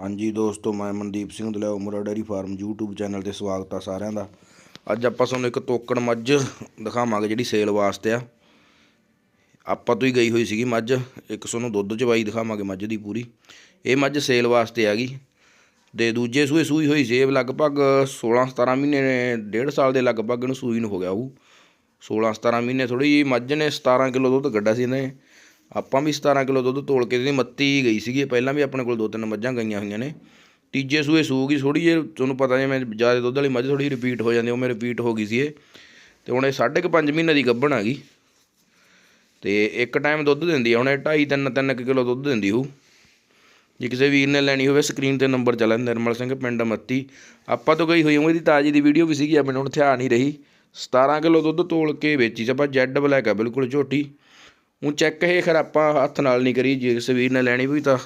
ਹਾਂਜੀ ਦੋਸਤੋ, ਮੈਂ Mandeep Singh Dalia Umra dairy farm, YouTube channel ਤੇ ਸਵਾਗਤ ਆ ਸਾਰਿਆਂ ਦਾ। ਅੱਜ ਆਪਾਂ ਤੁਹਾਨੂੰ ਇੱਕ ਤੋਕੜ ਮੱਝ ਦਿਖਾਵਾਂਗੇ ਜਿਹੜੀ ਸੇਲ ਵਾਸਤੇ ਆ। ਆਪਾਂ ਤੋਂ ਹੀ ਗਈ ਹੋਈ ਸੀਗੀ ਮੱਝ, ਇੱਕ ਤੁਹਾਨੂੰ ਦੁੱਧ ਚਵਾਈ ਦਿਖਾਵਾਂਗੇ ਮੱਝ ਦੀ ਪੂਰੀ। ਇਹ ਮੱਝ ਸੇਲ ਵਾਸਤੇ ਆ ਗਈ ਤੇ ਦੂਜੇ ਸੂਏ ਸੂਈ ਹੋਈ ਸੀ ਇਹ ਲਗਭਗ 16 17 ਮਹੀਨੇ ਡੇਢ ਸਾਲ ਦੇ ਲਗਭਗ ਇਹਨੂੰ ਸੂਈ ਨੂੰ ਹੋ ਗਿਆ ਉਹ। 16 17 ਮਹੀਨੇ ਥੋੜੀ ਜਿਹੀ ਮੱਝ ਨੇ 17 ਕਿਲੋ ਦੁੱਧ ਕੱਢਿਆ ਸੀ ਇਹਨੇ। ਆਪਾਂ ਵੀ 17 ਕਿਲੋ ਦੁੱਧ ਤੋਲ ਕੇ ਇਹਦੀ ਮੱਤੀ ਗਈ ਸੀਗੀ ਪਹਿਲਾਂ ਵੀ ਆਪਣੇ ਕੋਲ ਦੋ ਤਿੰਨ ਮੱਝਾਂ ਗਈਆਂ ਹੋਈਆਂ ਨੇ। ਤੀਜੇ ਸੂਏ ਸੂਗੀ ਥੋੜੀ ਜਿਹੀ, ਤੁਹਾਨੂੰ ਪਤਾ ਜੇ ਮੈਂ ਜ਼ਿਆਦਾ ਦੁੱਧ ਵਾਲੀ ਮੱਝ ਥੋੜੀ ਰਿਪੀਟ ਹੋ ਜਾਂਦੀ ਉਹ ਮੇਰੇ ਰਿਪੀਟ ਹੋ ਗਈ ਸੀ ਇਹ। ਤੇ ਹੁਣ ਇਹ ਸਾਢੇ ਕੁ ਪੰਜ ਮਹੀਨੇ ਦੀ ਗੱਭਣ ਆ ਗਈ। ਤੇ ਇੱਕ ਟਾਈਮ ਦੁੱਧ ਦਿੰਦੀ ਆ, ਹੁਣ ਇਹ 2.5 3 3 ਕਿਲੋ ਦੁੱਧ ਦਿੰਦੀ ਹੋਊ। ਜੇ ਕਿਸੇ ਵੀਰ ਨੇ ਲੈਣੀ ਹੋਵੇ ਸਕਰੀਨ ਤੇ ਨੰਬਰ ਚੱਲਦਾ ਨਿਰਮਲ ਸਿੰਘ, ਪਿੰਡ ਮੱਤੀ। ਆਪਾਂ ਤੋਂ ਗਈ ਹੋਈ ਉਹ ਇਹਦੀ ਤਾਜੀ ਦੀ ਵੀਡੀਓ ਵੀ ਸੀਗੀ ਆ ਮੈਨੂੰ ਹੁਣ ਧਿਆਨ ਨਹੀਂ ਰਹੀ। 17 ਕਿਲੋ ਦੁੱਧ ਤੋਲ ਕੇ ਵੇਚੀ ਸੀ, ਆਪਾਂ ਜੈਡ ਬਲੈਕ ਆ, ਬਿਲਕੁਲ ਝੋਟੀ। ਉਹ ਚੈੱਕ ਇਹ ਖਰ ਆਪਾਂ ਹੱਥ ਨਾਲ ਨਹੀਂ ਕਰੀ, ਜੇ ਇਸ ਵੀਰ ਨੇ ਲੈਣੀ ਵੀ ਤਾਂ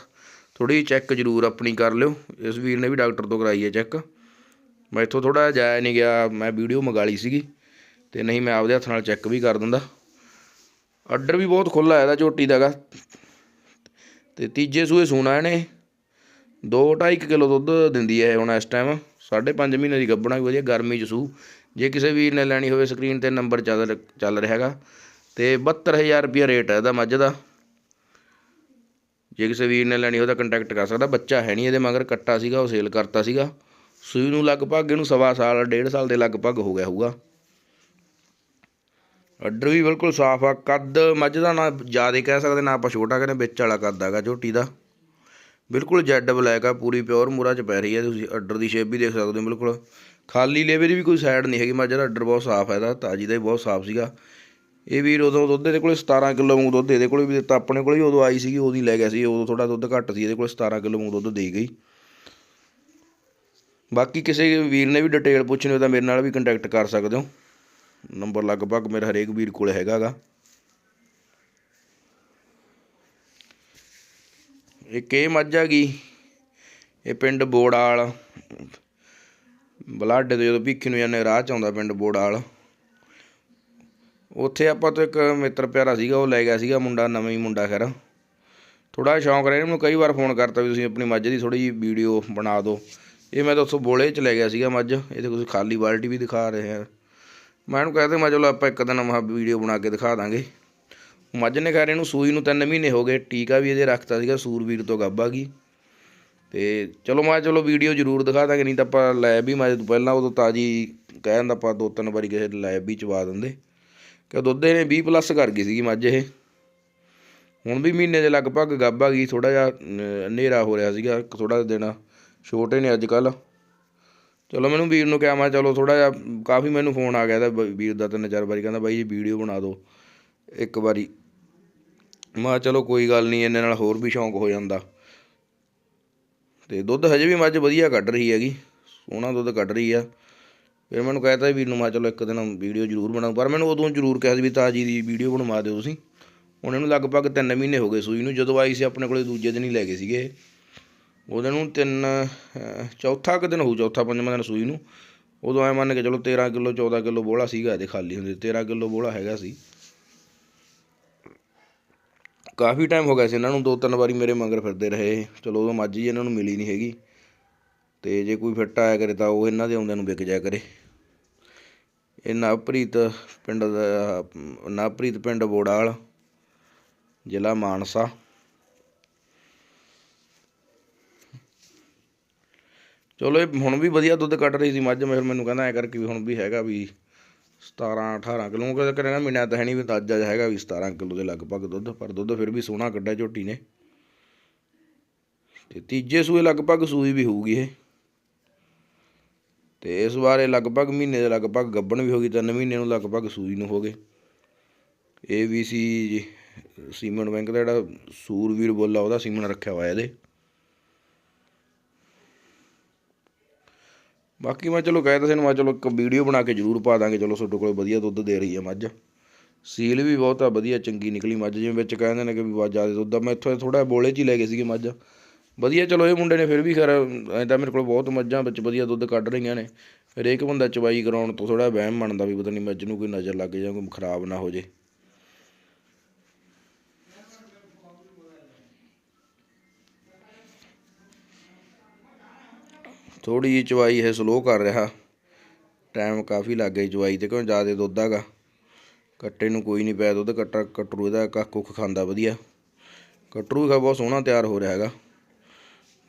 ਥੋੜੀ ਚੈੱਕ ਜ਼ਰੂਰ ਆਪਣੀ ਕਰ ਲਿਓ। ਇਸ ਵੀਰ ਨੇ ਵੀ ਡਾਕਟਰ ਤੋਂ ਕਰਾਈ ਹੈ ਚੈੱਕ ਮੈਂ ਇੱਥੋਂ ਥੋੜਾ ਜਾਇਆ ਨਹੀਂ ਗਿਆ, ਮੈਂ ਵੀਡੀਓ ਮੰਗਾ ਲਈ ਸੀਗੀ ਤੇ ਨਹੀਂ ਮੈਂ ਆਪਦੇ ਹੱਥ ਨਾਲ ਚੈੱਕ ਵੀ ਕਰ ਦਿੰਦਾ। ਆਰਡਰ ਵੀ ਬਹੁਤ ਖੁੱਲਾ ਇਹਦਾ, ਝੋਟੀ ਦਾਗਾ ਤੇ ਤੀਜੇ ਸੂਏ ਸੂਣਾ ਇਹਨੇ 2.5 ਕਿਲੋ ਦੁੱਧ ਦਿੰਦੀ ਹੈ ਹੁਣ ਇਸ ਟਾਈਮ 5.5 ਮਹੀਨੇ ਦੀ ਗੱਭਣਾ ਵੀ ਵਧੀਆ, ਗਰਮੀ ਚ ਸੂ। ਜੇ ਕਿਸੇ ਵੀਰ ਨੇ ਲੈਣੀ ਹੋਵੇ ਸਕਰੀਨ ਤੇ ਨੰਬਰ ਚੱਲ ਚੱਲ ਰਿਹਾ ਹੈਗਾ। ਤੇ 72000 ਰੁਪਿਆ ਰੇਟ ਹੈ ਇਹਦਾ ਮੱਝ ਦਾ। ਜੇ ਕਿਸੇ ਵੀਰ ਨੇ ਲੈਣੀ ਉਹਦਾ ਕੰਟੈਕਟ ਕਰ ਸਕਦਾ। ਬੱਚਾ ਹੈ ਨਹੀਂ ਇਹਦੇ ਮਗਰ, ਕੱਟਾ ਸੀਗਾ, ਉਹ ਸੇਲ ਕਰਤਾ ਸੀਗਾ। ਸੂਈ ਨੂੰ ਲਗਭਗ ਇਹਨੂੰ ਸਵਾ ਸਾਲ, ਡੇਢ ਸਾਲ ਦੇ ਲਗਭਗ ਹੋ ਗਿਆ ਹੋਊਗਾ। ਅੱਡਰ ਵੀ ਬਿਲਕੁਲ ਸਾਫ਼ ਆ। ਕੱਦ ਮੱਝ ਦਾ ਨਾ ਜ਼ਿਆਦਾ ਕਹਿ ਸਕਦੇ, ਨਾ ਆਪਾਂ ਛੋਟਾ ਕਹਿੰਦੇ, ਵਿੱਚ ਵਾਲਾ ਕੱਦ ਹੈਗਾ ਝੋਟੀ ਦਾ। ਬਿਲਕੁਲ ਜੈਡ ਬਲੈਕ ਆ, ਪੂਰੀ ਪਿਓਰ ਮੂਰਾ ਚ ਪੈ ਰਹੀ ਹੈ ਤੁਸੀਂ ਅੱਡਰ ਦੀ ਸ਼ੇਪ ਵੀ ਦੇਖ ਸਕਦੇ ਹੋ ਬਿਲਕੁਲ। ਖਾਲੀ ਲੇਵੇ ਦੀ ਵੀ ਕੋਈ ਸਾਈਡ ਨਹੀਂ ਹੈਗੀ। ਮੱਝ ਦਾ ਅੱਡਰ ਬਹੁਤ ਸਾਫ਼ ਹੈ ਇਹਦਾ। ਤਾਜੀ ਦਾ ਵੀ ਬਹੁਤ ਸਾਫ਼ ਸੀਗਾ। ਇਹ ਵੀਰ ਉਦੋਂ ਦੁੱਧ ਇਹਦੇ ਕੋਲੇ 17 ਕਿਲੋ ਵਾਂਗੂ ਦੁੱਧ ਇਹਦੇ ਕੋਲੇ ਵੀ ਦਿੱਤਾ, ਆਪਣੇ ਕੋਲੇ ਵੀ ਉਦੋਂ ਆਈ ਸੀਗੀ, ਉਦੋਂ ਹੀ ਲੈ ਗਿਆ ਸੀ, ਉਦੋਂ ਥੋੜਾ ਦੁੱਧ ਘੱਟ ਸੀ, ਇਹਦੇ ਕੋਲੇ 17 ਕਿਲੋ ਵਾਂਗੂ ਦੁੱਧ ਦੇ ਗਈ। ਬਾਕੀ ਕਿਸੇ ਵੀਰ ਨੇ ਵੀ ਡਿਟੇਲ ਪੁੱਛਣੀ ਹੋਵੇ ਤਾਂ ਮੇਰੇ ਨਾਲ ਵੀ ਕੰਟੈਕਟ ਕਰ ਸਕਦੇ ਹੋ। ਨੰਬਰ ਲਗਭਗ ਮੇਰਾ ਹਰੇਕ ਵੀਰ ਕੋਲ ਹੈਗਾਗਾ। ਇੱਕ ਇਹ ਮੱਝ ਆ ਗਈ, ਇਹ ਪਿੰਡ ਬੋੜਾਲ। ਬਲਾਡੇ ਤੋਂ ਜਦੋਂ ਭੀਖੀ ਨੂੰ ਜਾਂਦੇ ਰਾਹ ਚ ਆਉਂਦਾ ਪਿੰਡ ਬੋੜਾਲ। ਉੱਥੇ ਆਪਾਂ ਤੋਂ ਇੱਕ ਮਿੱਤਰ ਪਿਆਰਾ ਸੀਗਾ, ਉਹ ਲੈ ਗਿਆ ਸੀਗਾ ਮੁੰਡਾ, ਨਵਾਂ ਹੀ ਮੁੰਡਾ ਖੈਰ। ਥੋੜਾ ਸ਼ੌਂਕ ਰਿਹਾ ਮੈਨੂੰ ਕਈ ਵਾਰ ਫੋਨ ਕਰਤਾ ਵੀ ਤੁਸੀਂ ਆਪਣੀ ਮੱਝ ਦੀ ਥੋੜੀ ਜਿਹੀ ਵੀਡੀਓ ਬਣਾ ਦਿਓ। ਇਹ ਮੈਂ ਤਾਂ ਉੱਥੋਂ ਬੋਲੇ ਚ ਲੈ ਗਿਆ ਸੀਗਾ ਮੱਝ ਇਹਦੇ ਕੁਝ ਖਾਲੀ ਬਾਲਟੀ ਵੀ ਦਿਖਾ ਰਹੇ ਆ। ਮੈਂ ਇਹਨੂੰ ਕਹਿੰਦਾ ਮੈਂ ਚਲੋ ਆਪਾਂ ਇੱਕ ਦਿਨ ਮਾ ਵੀਡੀਓ ਬਣਾ ਕੇ ਦਿਖਾ ਦਾਂਗੇ। ਮੱਝ ਨੇ ਖੈਰ ਇਹਨੂੰ ਸੂਈ ਨੂੰ 3 ਮਹੀਨੇ ਹੋ ਗਏ, ਟੀਕਾ ਵੀ ਇਹਦੇ ਰੱਖਤਾ ਸੀਗਾ ਸੂਰਵੀਰ ਤੋਂ ਗੱਭਾ ਗਈ ਤੇ ਚਲੋ ਮੈਂ ਚਲੋ ਵੀਡੀਓ ਜ਼ਰੂਰ ਦਿਖਾ ਦਾਂਗੇ, ਨਹੀਂ ਤਾਂ ਆਪਾਂ ਲੈਬ ਵੀ ਮੈਂ ਪਹਿਲਾਂ ਉਦੋਂ ਤਾਜੀ ਕਹਿਣ ਆਪਾਂ ਦੋ ਤਿੰਨ ਵਾਰੀ ਕਿਸੇ ਲੈਬ ਵੀ ਚਵਾ ਦਿੰਦੇ। ਕਿ ਦੁੱਧ ਇਹਨੇ 20 ਪਲੱਸ ਕਰ ਗਈ ਸੀਗੀ ਮੱਝ ਇਹ। ਹੁਣ ਵੀ ਮਹੀਨੇ ਦੇ ਲਗਭਗ ਗੱਭਾ ਗਈ ਥੋੜਾ ਜਿਹਾ ਹਨੇਰਾ ਹੋ ਰਿਹਾ ਸੀਗਾ ਥੋੜਾ ਦਿਨ। ਛੋਟੇ ਨੇ ਅੱਜ ਕੱਲ ਚਲੋ ਮੈਨੂੰ ਵੀਰ ਨੂੰ ਕਿਹਾ, ਮੈਂ ਚਲੋ ਥੋੜਾ ਜਿਹਾ, ਕਾਫੀ ਮੈਨੂੰ ਫੋਨ ਆ ਗਿਆ ਤਾਂ ਵੀਰ ਦਾ ਤਿੰਨ ਚਾਰ ਵਾਰੀ, ਕਹਿੰਦਾ ਬਾਈ ਜੀ ਵੀਡੀਓ ਬਣਾ ਦਿਓ, ਇੱਕ ਵਾਰੀ। ਮੈਂ ਚਲੋ ਕੋਈ ਗੱਲ ਨਹੀਂ, ਇਹਨੇ ਨਾਲ ਹੋਰ ਵੀ ਸ਼ੌਂਕ ਹੋ ਜਾਂਦਾ। ਤੇ ਦੁੱਧ ਹਜੇ ਵੀ ਮੱਝ ਵਧੀਆ ਕੱਢ ਰਹੀ ਹੈਗੀ, ਸੋਹਣਾ ਦੁੱਧ ਕੱਢ ਰਹੀ ਆ। ਫਿਰ ਮੈਨੂੰ ਕਹਿਤਾ ਵੀਰ ਨੂੰ, ਮੈਂ ਚਲੋ ਇੱਕ ਦਿਨ ਵੀਡੀਓ ਜ਼ਰੂਰ ਬਣਾਉ, ਪਰ ਮੈਨੂੰ ਉਦੋਂ ਜ਼ਰੂਰ ਕਿਹਾ ਸੀ ਵੀ ਤਾਜੀ ਦੀ ਵੀਡੀਓ ਬਣਵਾ ਦਿਓ ਤੁਸੀਂ। ਹੁਣ ਇਹਨੂੰ ਲਗਭਗ 3 ਮਹੀਨੇ ਹੋ ਗਏ ਸੂਈ ਨੂੰ, ਜਦੋਂ ਆਈ ਸੀ ਆਪਣੇ ਕੋਲੇ ਦੂਜੇ ਦਿਨ ਹੀ ਲੈ ਗਏ ਸੀਗੇ ਉਹਦੇ ਨੂੰ ਤਿੰਨ ਚੌਥਾ ਕੁ ਦਿਨ ਹੋਊ, ਚੌਥਾ ਪੰਜਵਾਂ ਦਿਨ ਸੂਈ ਨੂੰ। ਉਦੋਂ ਐ ਮੰਨ ਕੇ ਚਲੋ 13 ਕਿਲੋ 14 ਕਿਲੋ ਬੋਲਾ ਸੀਗਾ ਇਹਦੇ ਖਾਲੀ ਹੁੰਦੇ 13 ਕਿਲੋ ਬੋਲਾ ਹੈਗਾ ਸੀ। ਕਾਫੀ ਟਾਈਮ ਹੋ ਗਿਆ ਸੀ ਇਹਨਾਂ ਨੂੰ, ਦੋ ਤਿੰਨ ਵਾਰੀ ਮੇਰੇ ਮਗਰ ਫਿਰਦੇ ਰਹੇ ਚਲੋ ਉਦੋਂ ਮੱਝ ਜੀ ਇਹਨਾਂ ਨੂੰ ਮਿਲੀ ਨਹੀਂ ਹੈਗੀ। ਤੇ ਜੇ ਕੋਈ ਫਿੱਟ ਆਇਆ ਕਰੇ ਤਾਂ ਉਹ ਇਹਨਾਂ ਦੇ ਆਉਂਦਿਆਂ ਨੂੰ ਵਿਕ ਜਾਇਆ ਕਰੇ। ਇਹ ਨਵਪ੍ਰੀਤ ਪਿੰਡ ਦਾ, ਨਵਪ੍ਰੀਤ ਪਿੰਡ ਬੋੜਾਲ, ਜ਼ਿਲ੍ਹਾ ਮਾਨਸਾ। ਚਲੋ ਇਹ ਹੁਣ ਵੀ ਵਧੀਆ ਦੁੱਧ ਕੱਢ ਰਹੀ ਸੀ, ਮੱਝ ਮੈਂ ਮੈਨੂੰ ਕਹਿੰਦਾ ਐ ਕਰਕੇ ਵੀ ਹੁਣ ਵੀ ਹੈਗਾ ਵੀ 17 18 ਕਿਲੋ ਕਿਉਂਕਿ ਕਹਿੰਦਾ ਮਹੀਨਾ ਤਾਂ ਹੈ ਨਹੀਂ ਵੀ ਤਾਜਾ ਜਿਹਾ ਹੈਗਾ ਵੀ 17 ਕਿਲੋ ਦੇ ਲਗਭਗ ਦੁੱਧ, ਪਰ ਦੁੱਧ ਫਿਰ ਵੀ ਸੋਹਣਾ ਕੱਢਿਆ ਝੋਟੀ ਨੇ। ਤੇ ਤੀਜੇ ਸੂਏ ਲਗਭਗ ਸੂਈ ਵੀ ਹੋਊਗੀ ਇਹ। ਤੇ ਇਸ ਵਾਰ ਇਹ ਲਗਭਗ ਮਹੀਨੇ ਦੇ ਲਗਭਗ ਗੱਬਣ ਵੀ ਹੋ ਗਈ, ਤਿੰਨ ਮਹੀਨੇ ਨੂੰ ਲਗਭਗ ਸੂਈ ਨੂੰ ਹੋ ਗਏ। ਇਹ ਵੀ ਸੀ ਸੀਮਨ ਬੈਂਕ ਦਾ ਜਿਹੜਾ ਸੂਰਵੀਰ ਬੋਲਾ, ਉਹਦਾ ਸੀਮਨ ਰੱਖਿਆ ਹੋਇਆ ਇਹਦੇ। ਬਾਕੀ ਮੈਂ ਚਲੋ ਕਹਿ ਤਾ ਸੀ ਮੈਂ ਚਲੋ ਇੱਕ ਵੀਡੀਓ ਬਣਾ ਕੇ ਜ਼ਰੂਰ ਪਾ ਦਾਂਗੇ। ਚਲੋ ਤੁਹਾਡੇ ਕੋਲ ਵਧੀਆ ਦੁੱਧ ਦੇ ਰਹੀ ਹੈ ਮੱਝ। ਸੀਲ ਵੀ ਬਹੁਤ ਆ, ਵਧੀਆ, ਚੰਗੀ ਨਿਕਲੀ ਮੱਝ। ਜਿਵੇਂ ਵਿੱਚ ਕਹਿੰਦੇ ਨੇ ਕਿ ਵੀ ਬਹੁਤ ਜ਼ਿਆਦਾ ਦੁੱਧ ਆ। ਮੈਂ ਇੱਥੋਂ ਥੋੜਾ ਬੋਲੇ 'ਚ ਹੀ ਲੈ ਗਏ ਸੀਗੇ ਮੱਝ। ਵਧੀਆ, ਚਲੋ ਇਹ ਮੁੰਡੇ ਨੇ ਫਿਰ ਵੀ ਖੈਰ, ਐਂ ਮੇਰੇ ਕੋਲ ਬਹੁਤ ਮੱਝਾਂ ਵਿੱਚ ਵਧੀਆ ਦੁੱਧ ਕੱਢ ਰਹੀਆਂ ਨੇ। ਹਰੇਕ ਬੰਦਾ ਚਵਾਈ ਕਰਾਉਣ ਤੋਂ ਥੋੜਾ ਵਹਿਮ ਮੰਨਦਾ ਵੀ ਪਤਾ ਨਹੀਂ ਮੱਝ ਨੂੰ ਕੋਈ ਨਜ਼ਰ ਲੱਗ ਜਾਂ ਕੋਈ ਖਰਾਬ ਨਾ ਹੋ ਜੇ ਥੋੜੀ ਜਿਹੀ ਚਵਾਈ ਇਹ ਸਲੋ ਕਰ ਰਿਹਾ। ਟਾਈਮ ਕਾਫੀ ਲੱਗ ਗਿਆ ਚਵਾਈ ਤੇ, ਕਿਉਂ ਜ਼ਿਆਦਾ ਦੁੱਧ ਹੈਗਾ। ਕੱਟੇ ਨੂੰ ਕੋਈ ਨਹੀਂ ਪਿਆ ਦੁੱਧ, ਕੱਟਾ ਕਟਰੂ ਇਹਦਾ ਕੱਖ ਕੁੱਖ ਖਾਂਦਾ ਵਧੀਆ। ਕਟਰੂ ਵੀ ਬਹੁਤ ਸੋਹਣਾ ਤਿਆਰ ਹੋ ਰਿਹਾ ਹੈਗਾ।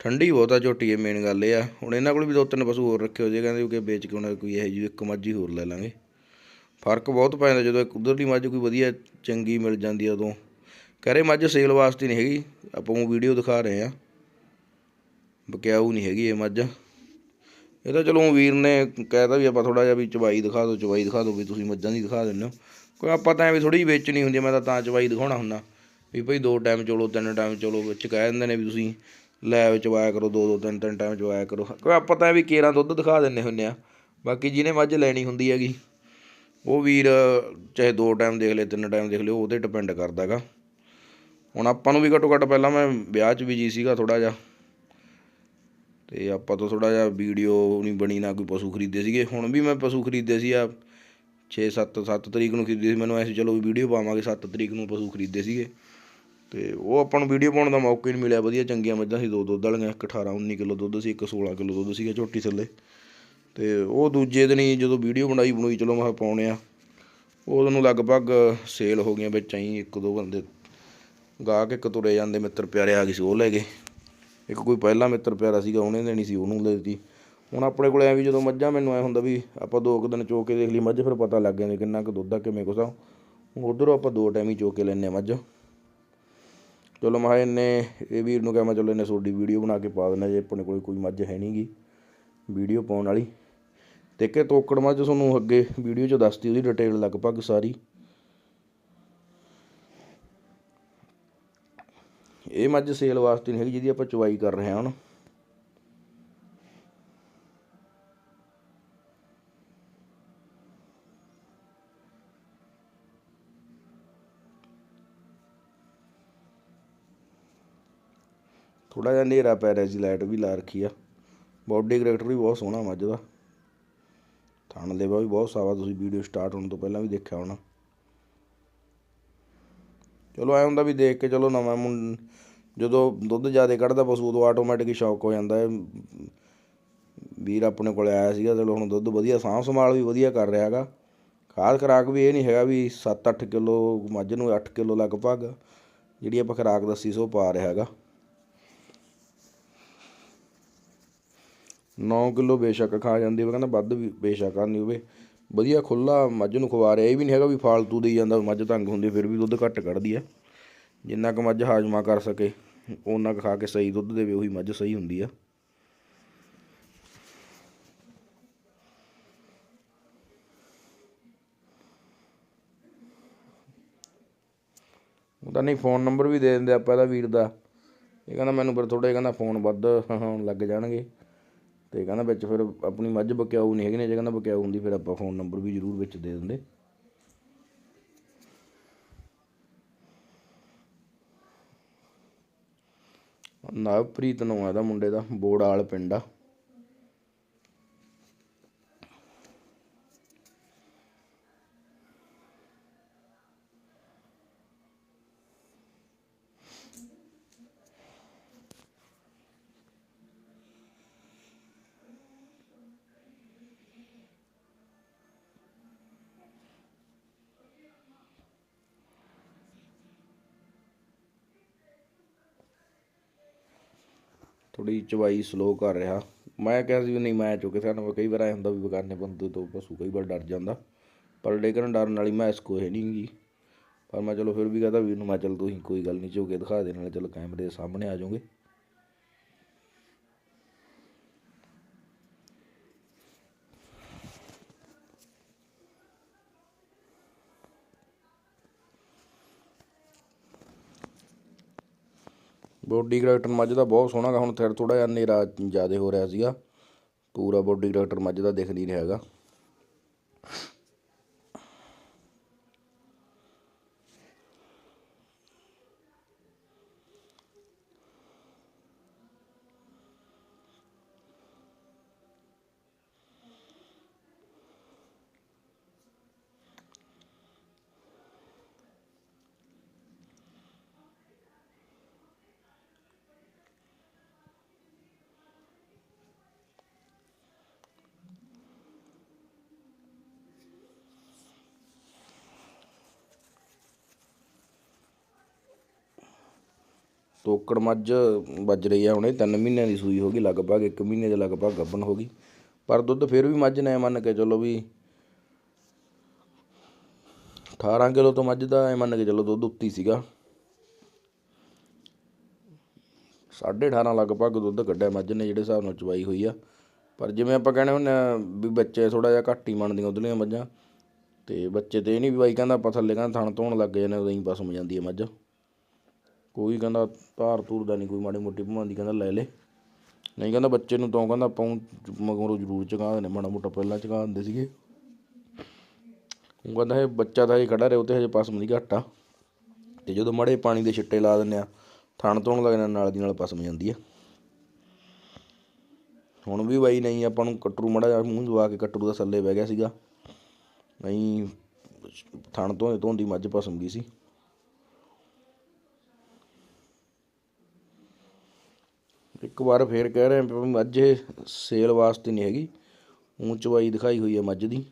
ਠੰਡੀ ਬਹੁਤ ਆ, ਝੋਟੀ ਇਹ ਮੇਨ ਗੱਲ ਇਹ ਆ। ਹੁਣ ਇਹਨਾਂ ਕੋਲ ਵੀ ਦੋ ਤਿੰਨ ਪਸ਼ੂ ਹੋਰ ਰੱਖੇ ਹੋ ਜੇ, ਕਹਿੰਦੇ ਕਿ ਵੇਚ ਕੇ ਹੁਣ ਕੋਈ ਇਹ ਜਿਹੀ ਇੱਕ ਮੱਝ ਹੀ ਹੋਰ ਲੈ ਲਾਂਗੇ। ਫ਼ਰਕ ਬਹੁਤ ਪੈ ਜਾਂਦਾ, ਜਦੋਂ ਇੱਕ ਉਧਰਲੀ ਮੱਝ ਕੋਈ ਵਧੀਆ ਚੰਗੀ ਮਿਲ ਜਾਂਦੀ ਆ ਉਦੋਂ। ਕਰੇ ਮੱਝ ਸੇਲ ਵਾਸਤੇ ਨਹੀਂ ਹੈਗੀ, ਆਪਾਂ ਨੂੰ ਵੀਡੀਓ ਦਿਖਾ ਰਹੇ ਆ। ਬਕਿਆਊ ਨਹੀਂ ਹੈਗੀ ਇਹ ਮੱਝ। ਇਹ ਤਾਂ ਚਲੋ ਵੀਰ ਨੇ ਕਹਿਤਾ ਵੀ ਆਪਾਂ ਥੋੜਾ ਜਿਹਾ ਵੀ ਚਵਾਈ ਦਿਖਾ ਦਿਓ, ਚਵਾਈ ਦਿਖਾ ਦਿਓ ਵੀ ਤੁਸੀਂ ਮੱਝਾਂ ਦੀ ਦਿਖਾ ਦਿੰਦੇ ਹੋ। ਕੋਈ ਆਪਾਂ ਤਾਂ ਐਵੇਂ ਥੋੜੀ ਜਿਹੀ ਵੇਚਣੀ ਹੁੰਦੀ ਮੈਂ ਤਾਂ ਤਾਂ ਚਵਾਈ ਦਿਖਾਉਣਾ ਹੁੰਦਾ। ਵੀ ਭਾਈ ਦੋ ਟਾਈਮ ਚਲੋ, ਤਿੰਨ ਟਾਈਮ ਚਲੋ, ਵਿੱਚ ਕਹਿ ਦਿੰਦੇ ਨੇ ਵੀ ਤੁਸੀਂ ਲੈ ਚਵਾਇਆ ਕਰੋ, ਦੋ ਦੋ ਤਿੰਨ ਤਿੰਨ ਟਾਈਮ ਚਵਾਇਆ ਕਰੋ। ਕੋਈ ਆਪਾਂ ਤਾਂ ਵੀ ਕੇਰਾਂ ਦੁੱਧ ਦਿਖਾ ਦਿੰਦੇ ਹੁੰਦੇ ਆ। ਬਾਕੀ ਜਿਹਨੇ ਮੱਝ ਲੈਣੀ ਹੁੰਦੀ ਹੈਗੀ, ਉਹ ਵੀਰ ਚਾਹੇ ਦੋ ਟਾਈਮ ਦੇਖ ਲੇ, ਤਿੰਨ ਟਾਈਮ ਦੇਖ ਲਿਓ ਉਹਤੇ ਡਿਪੈਂਡ ਕਰਦਾ ਹੈਗਾ। ਹੁਣ ਆਪਾਂ ਨੂੰ ਵੀ ਘੱਟੋ ਘੱਟ ਪਹਿਲਾਂ ਮੈਂ ਵਿਆਹ 'ਚ ਵੀ ਜੀ ਸੀਗਾ ਥੋੜਾ ਜਿਹਾ। ਤੇ ਆਪਾਂ ਤੋਂ ਥੋੜਾ ਜਿਹਾ ਵੀਡੀਓ ਨਹੀਂ ਬਣੀ ਨਾ ਕੋਈ ਪਸ਼ੂ ਖਰੀਦੇ ਸੀਗੇ। ਹੁਣ ਵੀ ਮੈਂ ਪਸ਼ੂ ਖਰੀਦੇ ਸੀ ਆ 6 7 7 ਤਰੀਕ ਨੂੰ ਖਰੀਦੇ ਸੀ। ਮੈਨੂੰ ਐਸੀ ਚਲੋ ਵੀਡੀਓ ਪਾਵਾਂਗੇ 7 ਤਰੀਕ ਨੂੰ ਪਸ਼ੂ ਖਰੀਦੇ ਸੀਗੇ। ਤੇ ਉਹ ਆਪਾਂ ਨੂੰ ਵੀਡੀਓ ਪਾਉਣ ਦਾ ਮੌਕਾ ਹੀ ਨਹੀਂ ਮਿਲਿਆ। ਵਧੀਆ ਚੰਗੀਆਂ ਮੱਝਾਂ ਸੀ, ਦੋ ਦੁੱਧ ਵਾਲੀਆਂ, ਇੱਕ 18 19 ਕਿਲੋ ਦੁੱਧ ਸੀ, ਇੱਕ 16 ਕਿਲੋ ਦੁੱਧ ਸੀਗਾ ਝੋਟੀ ਥੱਲੇ। ਤੇ ਉਹ ਦੂਜੇ ਦਿਨ ਹੀ ਜਦੋਂ ਵੀਡੀਓ ਬਣਾਈ ਬਣਾਈ, ਚਲੋ ਮੈਂ ਕਿਹਾ ਪਾਉਣੇ ਆ। ਉਦੋਂ ਨੂੰ ਲਗਭਗ ਸੇਲ ਹੋ ਗਈਆਂ ਵਿੱਚ ਆਈ, ਇੱਕ ਦੋ ਬੰਦੇ ਗਾਹਕ ਇੱਕ ਤੁਰੇ ਜਾਂਦੇ ਮਿੱਤਰ ਪਿਆਰੇ ਆ ਗਏ ਸੀ, ਉਹ ਲੈ ਗਏ। ਇੱਕ ਕੋਈ ਪਹਿਲਾ ਮਿੱਤਰ ਪਿਆਰਾ ਸੀਗਾ, ਉਹਨੇ ਦੇਣੀ ਸੀ, ਉਹਨੂੰ ਲੈ ਦਿੱਤੀ। ਹੁਣ ਆਪਣੇ ਕੋਲ ਐ ਵੀ ਜਦੋਂ ਮੱਝਾਂ ਮੈਨੂੰ ਐ ਹੁੰਦਾ ਵੀ ਆਪਾਂ ਦੋ ਕੁ ਦਿਨ ਚੋ ਕੇ ਦੇਖ ਲਈ, ਮੱਝ ਫਿਰ ਪਤਾ ਲੱਗ ਜਾਂਦਾ ਕਿੰਨਾ ਕੁ ਦੁੱਧ ਆ, ਕਿਵੇਂ ਕੁਛ ਉਧਰੋਂ ਆਪਾਂ ਦੋ ਟਾਈਮ ਹੀ ਚੋ ਕੇ ਲੈਨੇ ਆ ਮੱਝ। ਚਲੋ ਮੈਂ ਕਿਹਾ ਇਹਨੇ, ਇਹ ਵੀਰ ਨੂੰ ਕਿਹਾ ਮੈਂ ਚਲੋ ਇਹਨੇ ਤੁਹਾਡੀ ਵੀਡੀਓ ਬਣਾ ਕੇ ਪਾ ਦਿੰਦਾ ਜੇ, ਆਪਣੇ ਕੋਲ ਕੋਈ ਮੱਝ ਹੈ ਨਹੀਂਗੀ ਵੀਡੀਓ ਪਾਉਣ ਵਾਲੀ। ਤੇ ਕਿ ਤੋਕੜ ਮੱਝ ਤੁਹਾਨੂੰ ਅੱਗੇ ਵੀਡੀਓ 'ਚ ਦੱਸਤੀ, ਉਹਦੀ ਡਿਟੇਲ ਲਗਭਗ ਸਾਰੀ। ਇਹ ਮੱਝ ਸੇਲ ਵਾਸਤੇ ਨਹੀਂ ਹੈਗੀ ਜਿਹਦੀ ਆਪਾਂ ਚਵਾਈ ਕਰ ਰਹੇ ਹਾਂ ਹੁਣ। ਥੋੜਾ ਜਿਹਾ ਹਨੇਰਾ ਪੈ ਰਿਹਾ ਸੀ ਲਾਈਟ ਵੀ ਲਾ ਰੱਖੀ ਆ। ਬਾਡੀ ਕਰੈਕਟਰ ਵੀ ਬਹੁਤ ਸੋਹਣਾ ਮੱਝ ਦਾ। ਥਣ ਲੇਵਾ ਵੀ ਬਹੁਤ ਸਾਵਾ, ਤੁਸੀਂ ਵੀਡੀਓ ਸਟਾਰਟ ਹੋਣ ਤੋਂ ਪਹਿਲਾਂ ਵੀ ਦੇਖਿਆ ਹੋਣਾ। ਚਲੋ ਐ ਹੁੰਦਾ ਵੀ ਦੇਖ ਕੇ ਚਲੋ ਨਵਾਂ ਮੁੰ, ਜਦੋਂ ਦੁੱਧ ਜ਼ਿਆਦਾ ਕੱਢਦਾ ਪਸ਼ੂ, ਉਦੋਂ ਆਟੋਮੈਟਿਕ ਸ਼ੌਕ ਹੋ ਜਾਂਦਾ ਹੈ ਵੀਰ ਆਪਣੇ ਕੋਲ ਆਇਆ ਸੀਗਾ, ਚਲੋ ਹੁਣ ਦੁੱਧ ਵਧੀਆ, ਸਾਂਭ ਸੰਭਾਲ ਵੀ ਵਧੀਆ ਕਰ ਰਿਹਾ ਹੈਗਾ। ਖਾਦ ਖਰਾਕ ਵੀ ਇਹ ਨਹੀਂ ਹੈਗਾ ਵੀ 7-8 ਕਿਲੋ, ਮੱਝ ਨੂੰ 8 ਕਿਲੋ ਲਗਭਗ, ਜਿਹੜੀ ਆਪਾਂ ਖਰਾਕ ਦੱਸੀ ਸੋ ਪਾ ਰਿਹਾ ਹੈਗਾ। 9 ਕਿਲੋ ਬੇਸ਼ੱਕ ਖਾ ਜਾਂਦੀ ਹੋਵੇ, ਕਹਿੰਦਾ ਵੱਧ ਵੀ ਬੇਸ਼ੱਕ ਆਉਂਦੀ ਹੋਵੇ। ਵਧੀਆ ਖੁੱਲਾ ਮੱਝ ਨੂੰ ਖਵਾ ਰਿਹਾ, ਇਹ ਵੀ ਨਹੀਂ ਹੈਗਾ ਵੀ ਫਾਲਤੂ ਦੇਈ ਜਾਂਦਾ, ਮੱਝ ਤੰਗ ਹੁੰਦੀ, ਫਿਰ ਵੀ ਦੁੱਧ ਘੱਟ ਕੱਢਦੀ ਆ। ਜਿੰਨਾ ਕੁ ਮੱਝ ਹਾਜ਼ਮਾ ਕਰ ਸਕੇ ਉਹਨਾਂ ਕੁ ਖਾ ਕੇ ਸਹੀ ਦੁੱਧ ਦੇਵੇ, ਉਹੀ ਮੱਝ ਸਹੀ ਹੁੰਦੀ ਆ। ਉਹਦਾ ਨਹੀਂ, ਫੋਨ ਨੰਬਰ ਵੀ ਦੇ ਦਿੰਦੇ ਆਪਾਂ ਇਹਦਾ ਵੀਰ ਦਾ। ਇਹ ਕਹਿੰਦਾ ਮੈਨੂੰ ਪਰ ਥੋੜੇ ਕਹਿੰਦਾ ਫੋਨ ਵੱਧ ਹੋਣ ਲੱਗ ਜਾਣਗੇ। ਅਤੇ ਕਹਿੰਦਾ ਵਿੱਚ ਫਿਰ ਆਪਣੀ ਮੱਝ ਬਕਿਆਊ ਨਹੀਂ ਹੈਗੀ ਨੇ ਜੇ ਕਹਿੰਦਾ ਬਕਿਆਊ ਹੁੰਦੀ ਫਿਰ ਆਪਾਂ ਫੋਨ ਨੰਬਰ ਵੀ ਜ਼ਰੂਰ ਵਿੱਚ ਦੇ ਦਿੰਦੇ। ਨਵਪ੍ਰੀਤ ਨੂੰ ਆਦਾ ਮੁੰਡੇ ਦਾ, ਬੋੜਾਲ ਪਿੰਡ ਆ। ਥੋੜੀ ਚਵਾਈ ਸਲੋ ਕਰ ਰਿਹਾ। ਮੈਂ ਕਿਹਾ ਸੀ ਵੀ ਨਹੀਂ, ਮੈਂ ਚੁੱਕੇ ਸਾਨੂੰ ਕਈ ਵਾਰ ਐ ਹੁੰਦਾ ਵੀ ਬਗਾਨੇ ਬੰਦੇ ਤੋਂ ਪਸ਼ੂ ਕਈ ਵਾਰ ਡਰ ਜਾਂਦਾ। ਪਰ ਲੇਕਿਨ ਡਰਨ ਵਾਲੀ ਮੈਂ ਇਸ ਕੋ ਹੈ ਨਹੀਂ ਗਈ ਪਰ ਮੈਂ ਚਲੋ ਫਿਰ ਵੀ ਕਹਦਾ ਵੀਰ ਨੂੰ ਮੈਂ ਚਲ ਤੁਸੀਂ ਕੋਈ ਗੱਲ ਨਹੀਂ ਝੋਕੇ ਦਿਖਾ ਦੇ, ਨਾਲੇ ਚਲੋ ਕੈਮਰੇ ਦੇ ਸਾਹਮਣੇ ਆ ਜਾਓਗੇ। ਬੋਡੀ ਕਰੈਕਟਰ ਮੱਝ ਦਾ ਬਹੁਤ ਸੋਹਣਾ ਗਾ, ਹੁਣ ਫਿਰ ਥੋੜਾ ਜਿਹਾ ਹਨੇਰਾ ਜ਼ਿਆਦਾ ਹੋ ਰਿਹਾ ਸੀਗਾ। ਪੂਰਾ ਬੋਡੀ ਕਰੈਕਟਰ ਮੱਝ ਦਾ ਦਿਖ ਨਹੀਂ ਰਿਹਾ ਹੈਗਾ। ਤੋਕੜ ਮੱਝ ਵੱਜ ਰਹੀ ਆ ਹੁਣੇ 3 ਮਹੀਨਿਆਂ ਦੀ ਸੂਈ ਹੋ ਗਈ, ਲਗਭਗ 1 ਮਹੀਨੇ ਦੇ ਲਗਭਗ ਗੱਭਣ ਹੋ ਗਈ। ਪਰ ਦੁੱਧ ਫਿਰ ਵੀ ਮੱਝ ਨੇ ਮੰਨ ਕੇ ਚਲੋ ਵੀ 18 ਕਿਲੋ ਤੋਂ ਮੱਝ ਦਾ ਐ ਮੰਨ ਕੇ ਚਲੋ ਦੁੱਧ ਉੱਤੀ ਸੀਗਾ। 18.5 ਲਗਭਗ ਦੁੱਧ ਕੱਢਿਆ ਮੱਝ ਨੇ, ਜਿਹੜੇ ਹਿਸਾਬ ਨਾਲ ਚਵਾਈ ਹੋਈ ਆ। ਪਰ ਜਿਵੇਂ ਆਪਾਂ ਕਹਿੰਦੇ ਹੁੰਦੇ ਆ ਵੀ ਬੱਚੇ ਥੋੜਾ ਜਿਹਾ ਘੱਟ ਹੀ ਮੰਨਦੀਆਂ ਉਧਰਲੀਆਂ ਮੱਝਾਂ, ਤੇ ਬੱਚੇ ਤੇ ਇਹ ਨਹੀਂ ਵੀ ਬਾਈ ਕਹਿੰਦਾ ਆਪਾਂ ਥੱਲੇ ਕਹਿੰਦਾ ਥਣ ਧੋਣ ਲੱਗ ਜਾਂਦੇ ਉਦੋਂ ਹੀ ਪਸਮ ਜਾਂਦੀ ਹੈ ਮੱਝ। ਕੋਈ ਕਹਿੰਦਾ ਧਾਰ ਧੂਰ ਦਾ ਨਹੀਂ ਕੋਈ ਮਾੜੀ ਮੋਟੀ ਭਮਾਉਂਦੀ ਕਹਿੰਦਾ ਲੈ ਲੈ। ਨਹੀਂ ਕਹਿੰਦਾ ਬੱਚੇ ਨੂੰ ਤਾਂ ਕਹਿੰਦਾ ਆਪਾਂ ਮਗਰੋਂ ਜ਼ਰੂਰ ਚਗਾ ਦਿੰਦੇ, ਮਾੜਾ ਮੋਟਾ ਪਹਿਲਾਂ ਚਗਾ ਦਿੰਦੇ ਸੀਗੇ। ਉਹ ਕਹਿੰਦਾ ਇਹ ਬੱਚਾ ਤਾਂ ਇਹ ਖੜਾ ਰਿਹਾ, ਉਹ ਤੇ ਹਜੇ ਪਸਮ ਨਹੀਂ ਘੱਟ ਆ। ਤੇ ਜਦੋਂ ਮੜੇ ਪਾਣੀ ਦੇ ਛਿੱਟੇ ਲਾ ਦਿੰਦੇ ਆ, ਥਣ ਧੋਣ ਲੱਗ ਜਾਂਦੇ ਨਾਲ ਦੀ ਨਾਲ ਪਸਮ ਜਾਂਦੀ ਆ। ਹੁਣ ਵੀ ਬਾਈ ਨਹੀਂ, ਆਪਾਂ ਨੂੰ ਕਟਰੂ ਮੜਾ ਜਿਹਾ ਮੂੰਹ ਜਵਾ ਕੇ ਕਟਰੂ ਦਾ ਥੱਲੇ ਬਹਿ ਗਿਆ ਸੀਗਾ। ਨਹੀਂ, ਥਣ ਤੋਂ ਧੋਂਦੀ ਮੱਝ ਪਸਮ ਗਈ ਸੀ। ਇੱਕ ਵਾਰ ਫੇਰ ਕਹਿ ਰਹੇ ਹਾਂ ਮੱਝ ਇਹ ਸੇਲ ਵਾਸਤੇ ਨਹੀਂ ਹੈਗੀ। ਊਂ ਚਵਾਈ ਦਿਖਾਈ ਹੋਈ ਹੈ ਮੱਝ ਦੀ।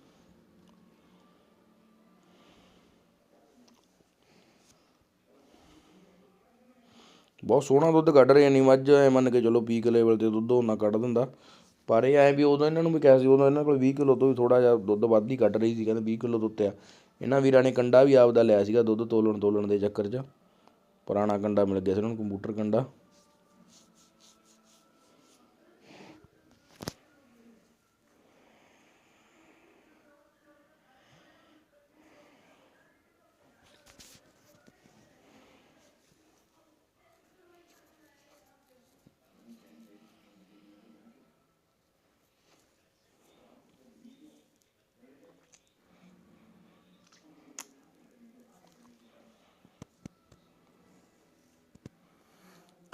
ਬਹੁਤ ਸੋਹਣਾ ਦੁੱਧ ਕੱਢ ਰਹੇ ਨਹੀਂ ਮੱਝ, ਐ ਮੰਨ ਕੇ ਚਲੋ ਪੀਕ ਲੈਵਲ ਤੇ ਦੁੱਧ ਉਹਨਾਂ ਕੱਢ ਦਿੰਦਾ। ਪਰ ਇਹ ਐ ਵੀ ਉਦੋਂ ਇਹਨਾਂ ਨੂੰ ਵੀ ਕਿਹਾ ਸੀ, ਉਦੋਂ ਇਹਨਾਂ ਕੋਲ 20 ਕਿਲੋ ਤੋਂ ਵੀ ਥੋੜਾ ਜਿਹਾ ਦੁੱਧ ਵੱਧ ਹੀ ਕੱਢ ਰਹੀ ਸੀ, ਕਹਿੰਦੇ 20 ਕਿਲੋ ਉੱਤੇ ਆ। ਇਹਨਾਂ ਵੀਰਾਂ ਨੇ ਕੰਡਾ ਵੀ ਆਪਦਾ ਲਿਆ ਸੀਗਾ ਦੁੱਧ ਤੋਲਣ ਤੋਲਣ ਦੇ ਚੱਕਰ 'ਚ। ਪੁਰਾਣਾ ਕੰਡਾ ਮਿਲ ਗਿਆ ਸੀ ਇਹਨਾਂ ਨੂੰ, ਕੰਪਿਊਟਰ ਕੰਡਾ।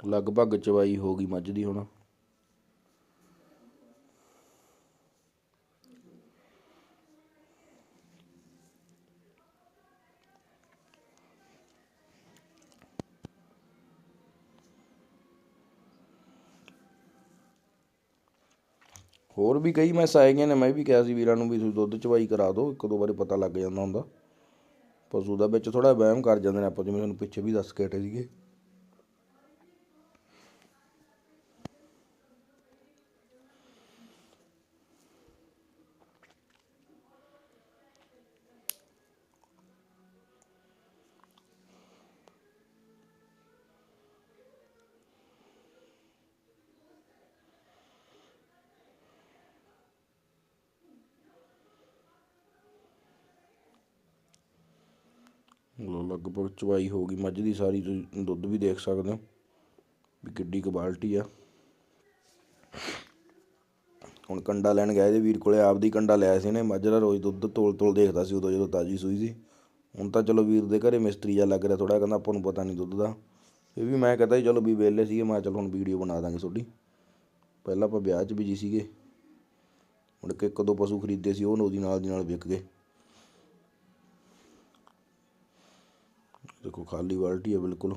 ਲਗਭਗ ਚਵਾਈ ਹੋ ਗਈ ਮੱਝ ਦੀ ਹੁਣ। ਹੋਰ ਵੀ ਕਈ ਮੈਸ ਆਏ ਗਏ ਨੇ, ਮੈਂ ਵੀ ਕਿਹਾ ਸੀ ਵੀਰਾਂ ਨੂੰ ਵੀ ਤੁਸੀਂ ਦੁੱਧ ਚਵਾਈ ਕਰਾ ਦਿਓ, ਇੱਕ ਦੋ ਵਾਰੀ ਪਤਾ ਲੱਗ ਜਾਂਦਾ ਹੁੰਦਾ। ਪਸ਼ੂ ਦਾ ਵਿੱਚ ਥੋੜਾ ਵਹਿਮ ਕਰ ਜਾਂਦੇ ਨੇ ਆਪਾਂ, ਜਿਵੇਂ ਤੁਹਾਨੂੰ ਪਿੱਛੇ ਵੀ ਦੱਸ ਕੇ ਹਟੇ ਸੀਗੇ। ਲੋ ਲਗਭਗ ਚਵਾਈ ਹੋ ਗਈ। ਮੱਝ ਦੀ ਸਾਰੀ ਤੁਸੀਂ ਦੁੱਧ ਵੀ ਦੇਖ ਸਕਦੇ ਹੋ ਵੀ ਕਿੱਡੀ ਕੁਆਲਿਟੀ ਆ। ਹੁਣ ਕੰਡਾ ਲੈਣ ਗਏ ਇਹਦੇ ਵੀਰ ਕੋਲੇ ਆਪਦੀ ਕੰਡਾ ਲਿਆ ਸੀ ਨੇ ਮੱਝ ਦਾ ਰੋਜ਼ ਦੁੱਧ ਤੋਲ ਤੋਲ ਦੇਖਦਾ ਸੀ ਉਦੋਂ ਜਦੋਂ ਤਾਜੀ ਸੂਈ ਸੀ। ਹੁਣ ਤਾਂ ਚਲੋ ਵੀਰ ਦੇ ਘਰੇ ਮਿਸਤਰੀ ਜਾ ਲੱਗ ਰਿਹਾ ਥੋੜਾ ਕਹਿੰਦਾ ਆਪਾਂ ਨੂੰ ਪਤਾ ਨਹੀਂ ਦੁੱਧ ਦਾ। ਇਹ ਵੀ ਮੈਂ ਕਹਤਾ ਸੀ, ਚਲੋ ਵੀ ਵੇਲੇ ਸੀਗੇ, ਮੈਂ ਚਲ ਹੁਣ ਵੀਡੀਓ ਬਣਾ ਦਾਂਗੇ ਤੁਹਾਡੀ। ਪਹਿਲਾਂ ਆਪਾਂ ਵਿਆਹ 'ਚ ਵੀ ਸੀਗੇ। ਮੁੜ ਕੇ ਇੱਕ ਦੋ ਪਸ਼ੂ ਖਰੀਦੇ ਸੀ, ਉਹ ਉਹਦੀ ਨਾਲ ਦੀ ਨਾਲ ਵਿਕ ਗਏ। ਦੇਖੋ, ਖਾਲੀ ਬਾਲਟੀ ਹੈ ਬਿਲਕੁਲ।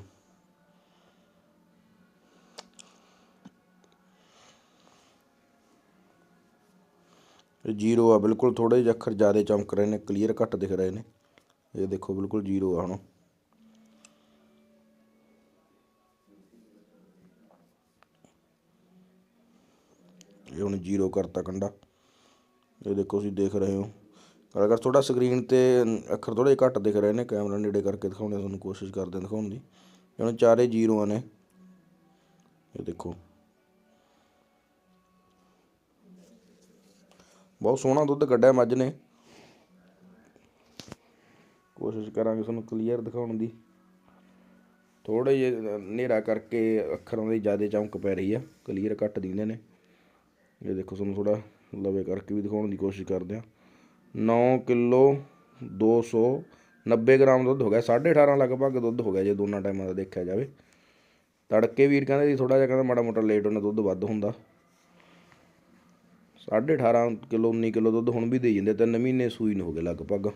ਜ਼ੀਰੋ ਆ, ਬਿਲਕੁਲ ਥੋੜੇ ਜਿਹੇ ਅੱਖਰ ਜ਼ਿਆਦਾ ਚਮਕ ਰਹੇ ਨੇ ਕਲੀਅਰ ਘੱਟ ਦਿਖ ਰਹੇ ਨੇ। ਇਹ ਦੇਖੋ, ਬਿਲਕੁਲ ਜ਼ੀਰੋ ਆ ਹੁਣ। ਇਹ ਹੁਣ ਜ਼ੀਰੋ ਕਰਤਾ ਕੰਡਾ। ਇਹ ਦੇਖੋ, ਤੁਸੀਂ ਦੇਖ ਰਹੇ ਹੋ। ਅਗਰ ਥੋੜਾ ਸਕਰੀਨ ਤੇ ਅੱਖਰ ਥੋੜੇ ਘੱਟ ਦਿਖ ਰਹੇ ਨੇ, ਕੈਮਰਾ ਨੇੜੇ ਕਰਕੇ ਦਿਖਾਉਣੇ ਤੁਹਾਨੂੰ ਕੋਸ਼ਿਸ਼ ਕਰਦੇ ਹਾਂ ਦਿਖਾਉਣ ਦੀ। ਹੁਣ ਚਾਰੇ ਜ਼ੀਰੋਆਂ ਨੇ। ਇਹ ਦੇਖੋ। ਬਹੁਤ ਸੋਹਣਾ ਦੁੱਧ ਕੱਢਿਆ ਮੱਝ ਨੇ। ਕੋਸ਼ਿਸ਼ ਕਰਾਂਗੇ ਤੁਹਾਨੂੰ ਕਲੀਅਰ ਦਿਖਾਉਣ ਦੀ। ਥੋੜੇ ਜਿਹੇ ਹਨੇਰਾ ਕਰਕੇ ਅੱਖਰਾਂ ਦੀ ਜ਼ਿਆਦਾ ਚਮਕ ਪੈ ਰਹੀ ਆ। ਕਲੀਅਰ ਘੱਟ ਦਿੰਦੇ ਨੇ। ਇਹ ਦੇਖੋ, ਤੁਹਾਨੂੰ ਥੋੜਾ ਲਵੇ ਕਰਕੇ ਵੀ ਦਿਖਾਉਣ ਦੀ ਕੋਸ਼ਿਸ਼ ਕਰਦੇ ਆ। 9 ਕਿਲੋ 290 ਗ੍ਰਾਮ ਦੁੱਧ ਹੋ ਗਿਆ 18.5 ਲਗਭਗ ਦੁੱਧ ਹੋ ਗਿਆ ਜੇ ਦੋਨਾਂ ਟਾਈਮਾਂ ਦਾ ਦੇਖਿਆ ਜਾਵੇ। ਤੜਕੇ ਵੀਰ ਕਹਿੰਦੇ ਜੀ ਥੋੜਾ ਜਿਹਾ, ਕਹਿੰਦਾ ਮਾੜਾ ਮੋਟਾ ਲੇਟ ਹੁੰਦਾ ਦੁੱਧ ਵੱਧ ਹੁੰਦਾ। ਸਾਢੇ 18.5 ਕਿਲੋ 19 ਕਿਲੋ ਦੁੱਧ ਹੁਣ ਵੀ ਦੇ ਜਾਂਦੇ ਤਿੰਨ ਮਹੀਨੇ ਸੂਈ ਨੂੰ ਹੋ ਗਏ ਲਗਭਗ।